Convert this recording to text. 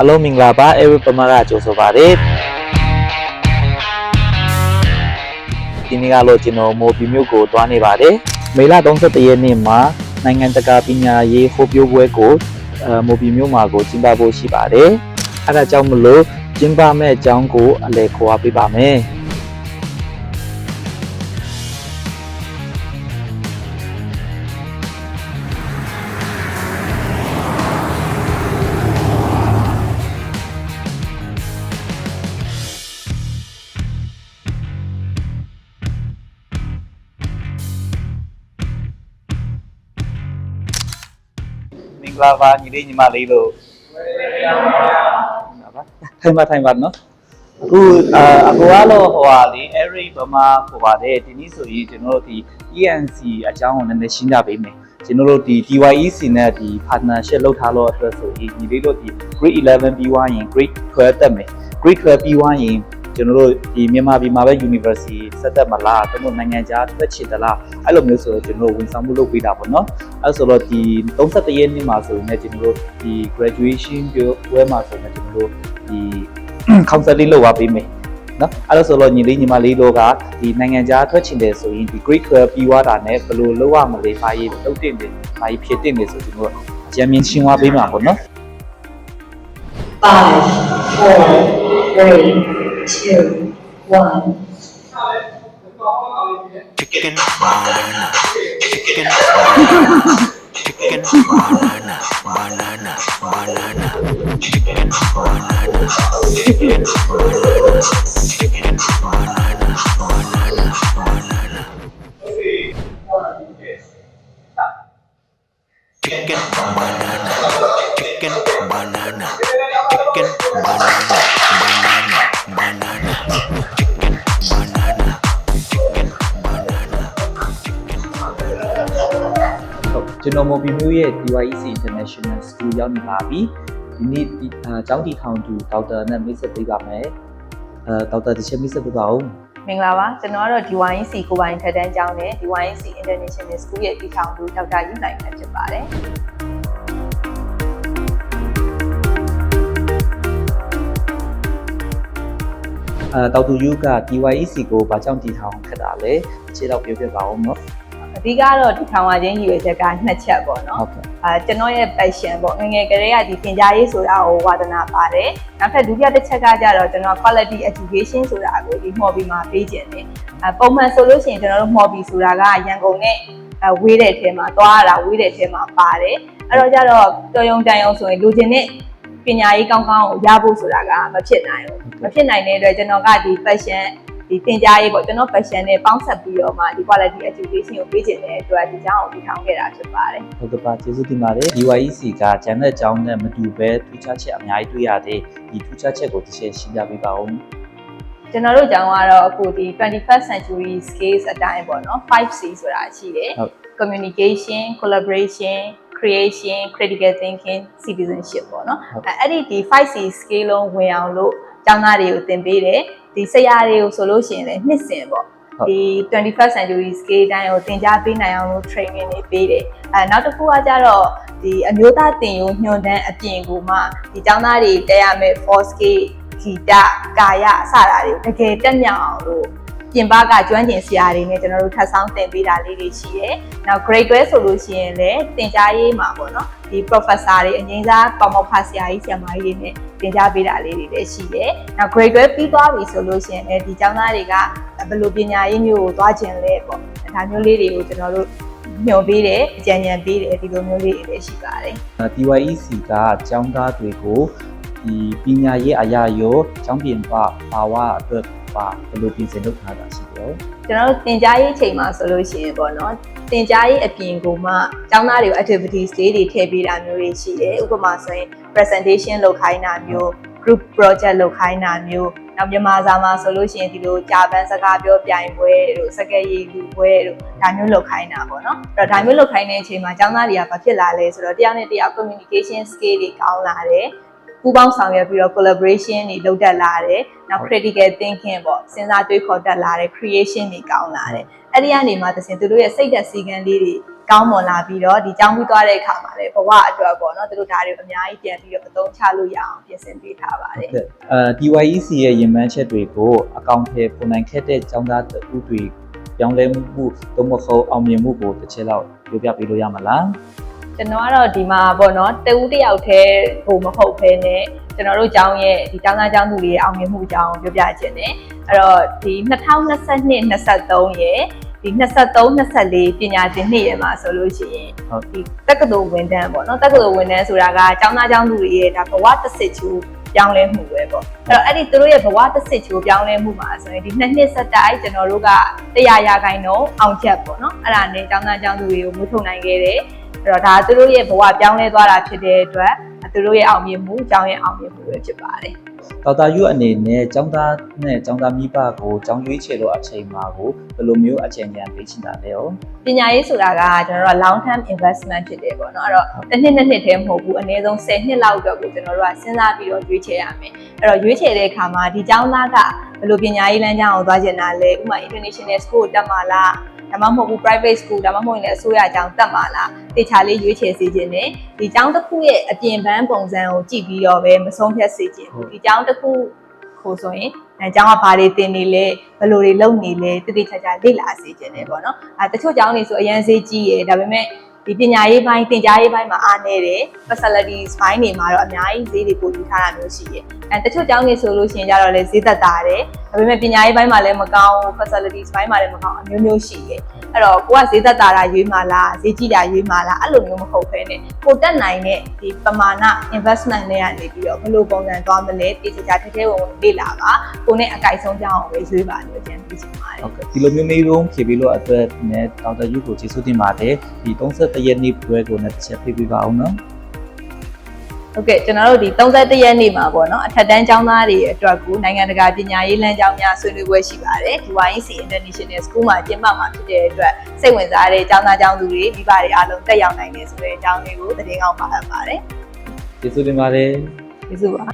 အလုံးမင်္ဂလာပါ every ပမာကကြိုဆိုပါရစေဒီနေ့ကတော့ကျွန်တော်မိုဘီမျိုးကိုတွားနေပါတယ်မေလ31ရက်နေ့မှာနိုင်ငံတကာပညာရေးဟောပြောပွဲကိုအဲမိုဘီမျိုးမှာကိုကျင်းပဖို့ရှိပါတယ်အဲဒါကြောင့်မလို့ကျင်းပမဲ့အကြောင်းကိုအလဲခေါ်ပေးပါမယ် လာပါညီလေးညီမလေးတို့ထိုင်ပါထိုင်ပါနော်အခုအာအကိုကတော့ဟိုဟာလေ every ဗမာဟိုပါတယ်ဒီနေ့ဆိုရင်ကျွန်တော်တို့ဒီ ENC အကြောင်းကိုနည်းနည်းရှင်းပြပေးမယ်ကျွန်တော်တို့ဒီ DYEC နဲ့ဒီ partnership လုပ်ထားလို့အတွက်ဆိုရင်ညီလေးတို့ဒီ grade 11ပြီးွားရင် grade 12တက်မယ် grade 12ပြီးွားရင် ကျွန်တော်တို့ဒီမြန်မာပြည်မှာပဲ university ဆက်တက်မလားကျွန်တော်နိုင်ငံခြားထွက်ချင်သလားအဲ့လိုမျိုးဆိုတော့ကျွန်တော်တို့ဝန်ဆောင်မှုလုပ်ပေးတာပေါ့နော်အဲ့ဆိုတော့ဒီ31ရက်နေ့မှာဆိုရင်လည်းကျွန်တော်တို့ဒီ graduation ပြောပွဲမှာဆိုရင်ကျွန်တော်တို့ဒီ counseling လုပ်ပါပေးမယ်နော်အဲ့လိုဆိုတော့ညီလေးညီမလေးတို့ကဒီနိုင်ငံခြားထွက်ချင်တယ်ဆိုရင်ဒီ grade 12ပြီးွားတာနဲ့ဘယ်လိုလုပ်ရမလဲဘာရေးလုပ်တင်တယ်ဘာရေးဖြစ်တင်တယ်ဆိုကျွန်တော်တို့အကြံဉာဏ်ရှင်းသွားပေးမှာပေါ့နော် Five, four, three, two, one. chicken banana. Chicken banana. Chicken banana. Banana. Banana. Chicken banana. Chicken banana. Chicken banana ကျွန်တော်မော်ဘီမျိုးရဲ့ DYEC International School ရောက်နေပါပြီဒီနေ့ဒီအာကျောင်းတီထောင်သူဒေါက်တာနဲ့မိတ်ဆက်ပေးပါမယ်အဲဒေါက်တာတစ်ချက်မိတ်ဆက်ပေးပါဦးမင်္ဂလာပါကျွန်တော်ကတော့ DYC ကိုပိုင်ထက်တန်းကျောင်းနဲ့ DYC International School ရဲ့တည်ထောင်သူဒေါက်တာယူနိုင်မှာဖြစ်ပါတယ်အဲဒေါက်တာယူက DYEC ကိုဘာကြောင့်တီထောင်ခက်တာလဲအခြေတော့ပြောပြပါဦးနော် အဓိကတော့တည်ထောင်ရခြင်းရည်ရွယ်ချက်ကနှစ်ချက်ပေါ့နော်ဟုတ်ကဲ့အာကျွန်တော်ရဲ့ passion ပေါ့ငယ်ငယ်ကလေးကဒီသင်ကြားရေးဆိုတာကိုဝါသနာပါတယ်နောက်ထပ်ဒုတိယတစ်ချက်ကကြတော့ကျွန်တော် quality education ဆိုတာကိုဒီ hobby မှာပေးခြင်းတယ်အပုံမှန်ဆိုလို့ရှိရင်ကျွန်တော်တို့ hobby ဆိုတာကရန်ကုန်နဲ့အဝေးတဲ့ထဲမှာသွားရတာဝေးတဲ့ထဲမှာပါတယ်အဲ့တော့ကြတော့တော်ရုံတန်ရုံဆိုရင်လူချင်းနဲ့ပညာရေးကောင်းကောင်းကိုရဖို့ဆိုတာကမဖြစ်နိုင်ဘူးမဖြစ်နိုင်တဲ့အတွက်ကျွန်တော်ကဒီ passion ဒီသင်ကြားရေးပေါ့ကျွန်တော် passion နဲ့ပေါင်းဆက်ပြီးတော့မှဒီ quality education ကိုပေးခြင်းတဲ့အတွက်ဒီကျောင်းကိုတည်ထောင်ခဲ့တာဖြစ်ပါတယ်ဟုတ်ကဲ့ပါကျေးဇူးတင်ပါတယ် DYEC ကကျန်တဲ့ကျောင်းနဲ့မတူဘဲထူးခြားချက်အများကြီးတွေ့ရတယ်ဒီထူးခြားချက်ကိုတစ်ချက်ရှင်းပြပေးပါဦးကျွန်တော်တို့ကျောင်းကတော့အခုဒီ 21st century skills အတိုင်းပေါ့နော် 5C ဆိုတာရှိတယ်ဟုတ် communication collaboration creation critical thinking citizenship ပေါ့နော်ဟုတ်အဲအဲ့ဒီဒီ 5C skill လုံးဝင်အောင်လို့ကျောင်းသားတွေကိုသင်ပေးတယ် ဒီဆရာတွေကိုဆိုလို့ရှိရင်လည်းနှစ်စဉ်ပေါ့ဟုတ်ဒီ 21st century skill တိုင်းကိုသင်ကြားပေးနိုင်အောင်လို့ training တွေပေးတယ်အဲနောက်တစ်ခုကကြတော့ဒီအမျိုးသားတင်ယုံညွှန်တန်းအပြင်ကိုမှဒီကျောင်းသားတွေတက်ရမယ့် 4 skill ဂီတကာယအစတာတွေကိုတကယ်တက်မြောက်အောင်လို့ ပြင်ပကကျွမ်းကျင်ဆရာတွေနဲ့ကျွန်တော်တို့ထပ်ဆောင်သင်ပေးတာလေးတွေရှိတယ်။နောက် grade 12ဆိုလို့ရှိရင်လည်းသင်ကြားရေးမှာပေါ့နော်ဒီ professor တွေအငိမ့်စားပေါမောက်ဖဆရာကြီးဆရာမကြီးတွေနဲ့သင်ကြားပေးတာလေးတွေလည်းရှိတယ်။နောက် grade 12ပြီးသွားပြီဆိုလို့ရှိရင်လည်းဒီကျောင်းသားတွေကဘယ်လိုပညာရေးမျိုးကိုသွားကျင်လဲပေါ့။ဒါမျိုးလေးတွေကိုကျွန်တော်တို့ညွှန်ပေးတယ်အကြံဉာဏ်ပေးတယ်ဒီလိုမျိုးလေးတွေလည်းရှိပါတယ်။အဲ DYEC ကကျောင်းသားတွေကို ဒီပညာရေးအရာရောကျောင်းပြင်ပဘာဝအတွက်ပါဘယ်လိုပြင်ဆင်လုပ်ထားတာရှိတယ်ကျွန်တော်တို့သင်ကြားရေးချိန်မှာဆိုလို့ရှိရင်ပေါ့နော်သင်ကြားရေးအပြင်ကိုမှကျောင်းသားတွေကို activities တွေတွေထည့်ပေးတာမျိုးတွေရှိတယ်ဥပမာဆိုရင် presentation လုပ်ခိုင်းတာမျိုး group project လုပ်ခိုင်းတာမျိုးနောက်မြန်မာစာမှာဆိုလို့ရှိရင်ဒီလိုကြာပန်းစကားပြောပြိုင်ပွဲတို့စကက်ရည်လူပွဲတို့ဒါမျိုးလုပ်ခိုင်းတာပေါ့နော်အဲ့တော့ဒါမျိုးလုပ်ခိုင်းတဲ့အချိန်မှာကျောင်းသားတွေကဘာဖြစ်လာလဲဆိုတော့တယောက်နဲ့တယောက် communication skill တွေကောင်းလာတယ် ပူးပေါင်းဆောင်ရွက်ပြီးတော့ collaboration တွေလုပ်တတ်လာတယ်။နောက် critical thinking ပေါ့စဉ်းစားတွေးခေါ်တတ်လာတယ် creation တွေကောင်းလာတယ်။အဲ့ဒီကနေမှတစ်ဆင့်သူတို့ရဲ့စိတ်သက်စည်းကမ်းလေးတွေကောင်းမွန်လာပြီးတော့ဒီကျောင်းပြီးသွားတဲ့အခါမှာလည်းဘဝအတွက်ပေါ့နော်သူတို့ဒါတွေကိုအများကြီးပြန်ပြီးတော့အသုံးချလို့ရအောင်ပြင်ဆင်ပေးထားပါတယ်အဲ DYEC ရဲ့ရင်မှန်းချက်တွေကိုအကောင့်ထဲပုံနိုင်ခဲ့တဲ့ចောင်းသားတူတွေပြောင်းလဲမှုသုံးမဟုတ်အောင်မြင်မှုကိုတစ်ချက်လောက်ပြောပြပေးလို့ရမလား ကျွန်တော်ကတော့ဒီမှာပေါ့နော်တဦးတစ်ယောက်တည်းဟိုမဟုတ်ဘဲနဲ့ကျွန်တော်တို့ကျောင်းရဲ့ဒီကျောင်းသားကျောင်းသူတွေရဲ့အောင်မြင်မှုအကြောင်းပြောပြခြင်းတယ်အဲ့တော့ဒီ2022 23ရဲ့ဒီ23 24ပညာသင်နှစ်ရဲ့မှာဆိုလို့ရှိရင်ဟုတ်ဒီတက္ကသိုလ်ဝန်ထမ်းပေါ့နော်တက္ကသိုလ်ဝန်ထမ်းဆိုတာကကျောင်းသားကျောင်းသူတွေရဲ့ဒါဘဝတစ်စစ်ချူပြောင်းလဲမှုပဲပေါ့အဲ့တော့အဲ့ဒီသူတို့ရဲ့ဘဝတစ်စစ်ချူပြောင်းလဲမှုမှာဆိုရင်ဒီနှစ်နှစ်ဆက်တိုက်ကျွန်တော်တို့ကတရားရာခိုင်နှုန်းအောင်ချက်ပေါ့နော်အဲ့ဒါနဲ့ကျောင်းသားကျောင်းသူတွေကိုမွေးထုတ်နိုင်ခဲ့တယ် အဲ့တော့ဒါသူတို့ရဲ့ဘဝပြောင်းလဲသွားတာဖြစ်တဲ့အတွက်သူတို့ရဲ့အောင်မြင်မှုကျောင်းရဲ့အောင်မြင်မှုပဲဖြစ်ပါတယ်ဒေါက်တာယူအနေနဲ့ကျောင်းသားနဲ့ကျောင်းသားမိဘကိုကျောင်းရွေးချယ်လို့အချိန်မှာကိုဘယ်လိုမျိုးအချိန်ပြန်ပေးချင်တာလဲရောပညာရေးဆိုတာကကျွန်တော်တို့ long term investment ဖြစ်တယ်ပေါ့နော်အဲ့တော့တစ်နှစ်နှစ်နှစ်တည်းမဟုတ်ဘူးအနည်းဆုံး10နှစ်လောက်တော့ကိုကျွန်တော်တို့ကစဉ်းစားပြီးတော့ရွေးချယ်ရမယ်အဲ့တော့ရွေးချယ်တဲ့အခါမှာဒီကျောင်းသားကဘယ်လိုပညာရေးလမ်းကြောင်းအောင်သွားချင်တာလဲဥပမာ international school တက်မှာလား ဒါမှမဟုတ်ဘူး private school ဒါမှမဟုတ်ရင်လည်းအစိုးရကျောင်းတက်မှာလား။တေချာလေးရွေးချယ်စေခြင်းနဲ့ဒီကျောင်းတစ်ခုရဲ့အပြင်ပန်းပုံစံကိုကြည့်ပြီးတော့ပဲမဆုံးဖြတ်စေခြင်းဘူး။ဒီကျောင်းတစ်ခုကိုဆိုရင်အဲကျောင်းကဘာတွေတင်နေလဲဘယ်လိုတွေလုပ်နေလဲတိတိကျကျလေ့လာစေခြင်းတယ်ပေါ့နော်အဲတချို့ကျောင်းတွေဆိုအရန်စေးကြီးရယ်ဒါပေမဲ့ ဒီပညာရေးပိုင်းသင်ကြားရေးပိုင်းမှာအားနည်းတယ် facilities ဘိုင်းတွေမှာတော့အများကြီးဈေးတွေပို့ယူထားတာမျိုးရှိရယ်အဲတချို့ကျောင်းတွေဆိုလို့ရှိရင်ကြတော့လေဈေးသက်သာတယ်ဒါပေမဲ့ပညာရေးပိုင်းမှာလည်းမကောင်း facilities ဘိုင်းမှာလည်းမကောင်းအမျိုးမျိုးရှိရယ်အဲ့တော့ကိုကဈေးသက်သာတာရွေးမှာလားဈေးကြီးတာရွေးမှာလားအဲ့လိုမျိုးမဟုတ်ဘဲနဲ့ကိုတက်နိုင်တဲ့ဒီပမာဏ investment တွေကနေပြီးတော့ဘယ်လိုပုံစံသွားမလဲတိကျကျထဲထဲဝင်ဝင်လေ့လာပါကိုနဲ့အကြိုက်ဆုံးကြောင်းအောင်ပဲရွေးပါလို့ကြံပြချင်ပါတယ်ဟုတ်ကဲ့ဒီလိုမျိုးမေးဖို့ဖြေပြီးလို့အတွက်နဲ့ဒေါက်တာယူကိုကျေးဇူးတင်ပါတယ်ဒီ31ရက်နေ့ပွဲကိုလည်းတစ်ချက်ပြပေးပါအောင်နော်ဟုတ်ကဲ့ကျွန်တော်တို့ဒီ31ရက်နေ့မှာပေါ့နော်အထက်တန်းကျောင်းသားတွေအတွက်ကိုနိုင်ငံတကာပညာရေးလမ်းကြောင်းများဆွေးနွေးပွဲရှိပါတယ်ဒီ YC International School မှာကျင်းပမှာဖြစ်တဲ့အတွက်စိတ်ဝင်စားတဲ့ကျောင်းသားကျောင်းသူတွေမိဘတွေအားလုံးတက်ရောက်နိုင်တယ်ဆိုတဲ့အကြောင်းလေးကိုသတင်းကောင်းပါအပ်ပါတယ်ကျေးဇူးတင်ပါတယ်ကျေးဇူးပါ